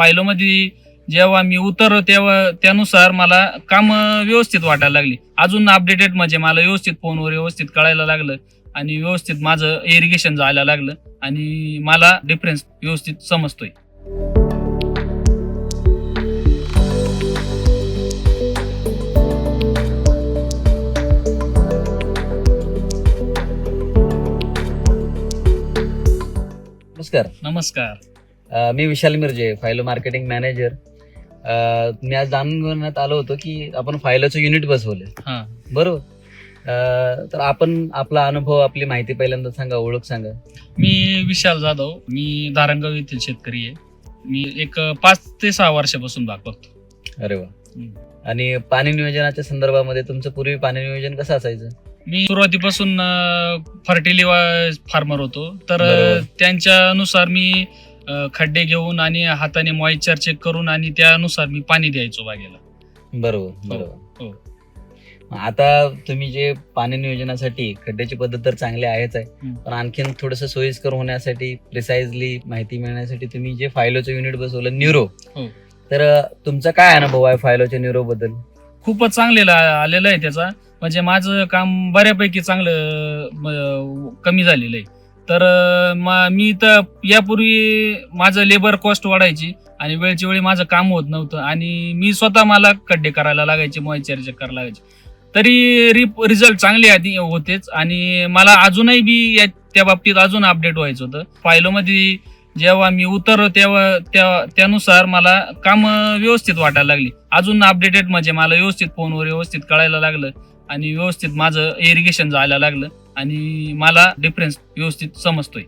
फायलोमध्ये जेव्हा मी उतरलो तेव्हा त्यानुसार मला काम व्यवस्थित वाटायला लागली. अजून अपडेटेड म्हणजे मला व्यवस्थित फोनवर व्यवस्थित कळायला लागलं आणि व्यवस्थित माझं इरिगेशन जायला लागलं आणि मला डिफरन्स व्यवस्थित समजतोय. नमस्कार. नमस्कार. मी विशाल मिरजे फायलो मार्केटिंग मॅनेजर. मी आज जाणून घेण्यात आलो होतो की आपण फायलोचं युनिट बसवलं हा. बरोबर? तर आपण आपला अनुभव आपली माहिती पहिल्यांदा सांगा ओळख सांगा. मी विशाल जाधव. मी धारणगाव येथील शेतकरी आहे. मी एक पाच ते सहा वर्षापासून भाग बघतो. अरे वा. आणि पाणी नियोजनाच्या संदर्भामध्ये तुमचं पूर्वी पाणी नियोजन कसं असायचं? मी सुरुवातीपासून फर्टिलिवा फार्मर होतो. तर त्यांच्यानुसार मी खड्डे घेऊन आणि हाताने मॉइश्चर चेक करून आणि त्यानुसार मी पाणी द्यायचो बागेला बरोबर बरोबर हो. आता तुम्ही जे पाणी नियोजनासाठी खड्ड्याची पद्धत तर चांगली आहेच आहे. पण आणखीन थोडस सोयीस्कर होण्यासाठी प्रिसाइजली माहिती मिळण्यासाठी तुम्ही जे फायलोचं युनिट बसवलं न्यूरो हो. तर तुमचा काय अनुभव आहे फायलोच्या न्यूरो बद्दल खूपच चांगलेला आलेलं आहे त्याचा म्हणजे माझं काम बऱ्यापैकी चांगलं कमी झालेलं आहे तर मा- मी तर यापूर्वी माझं लेबर कॉस्ट वाढायची आणि वेळच्या वेळी माझं काम होत नव्हतं आणि मी स्वतः मला खड्डे करायला लागायचे मॉइश्चर चेक करायला लागायचे. तरी रिप रिझल्ट चांगले आधी होतेच आणि मला अजूनही बी या त्या बाबतीत अजून अपडेट व्हायचं होतं. फायलोमध्ये जेव्हा मी उतरलो तेव्हा त्या त्यानुसार मला काम व्यवस्थित वाटायला लागली. अजून अपडेटेड म्हणजे मला व्यवस्थित फोनवर व्यवस्थित कळायला लागलं आणि व्यवस्थित माझं इरिगेशन जायला लागलं. आणि मला डिफरन्स व्यवस्थित समजतोय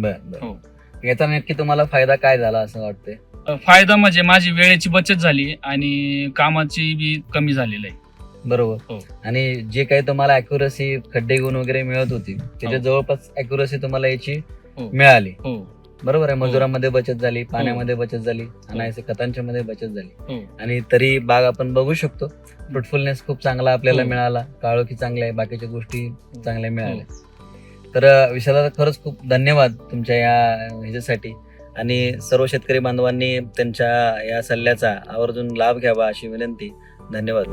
बर हो. याचा नक्की तुम्हाला फायदा काय झाला असं वाटतंय अ, फायदा म्हणजे माझी वेळेची बचत झाली आणि कामाची बी कमी झालेलं आहे बरोबर हो. आणि जे काही तुम्हाला अॅक्युरसी खड्डे गुण वगैरे मिळत होती त्याच्या हो. जवळपास अॅक्युरसी तुम्हाला याची हो. मिळाली हो बरोबर आहे मजुरामध्ये बचत झाली पाण्यामध्ये बचत झाली आणि खतांच्या मध्ये बचत झाली. हो. आणि तरी बाग आपण बघू शकतो फ्रुटफुलनेस खूप चांगला आपल्याला हो. मिळाला काळोखी चांगल्या आहे बाकीच्या गोष्टी चांगल्या मिळाल्या. तर विशाला खरंच खूप धन्यवाद तुमच्या या ह्याच्यासाठी. आणि सर्व शेतकरी बांधवांनी त्यांच्या या सल्ल्याचा आवर्जून लाभ घ्यावा अशी विनंती. धन्यवाद.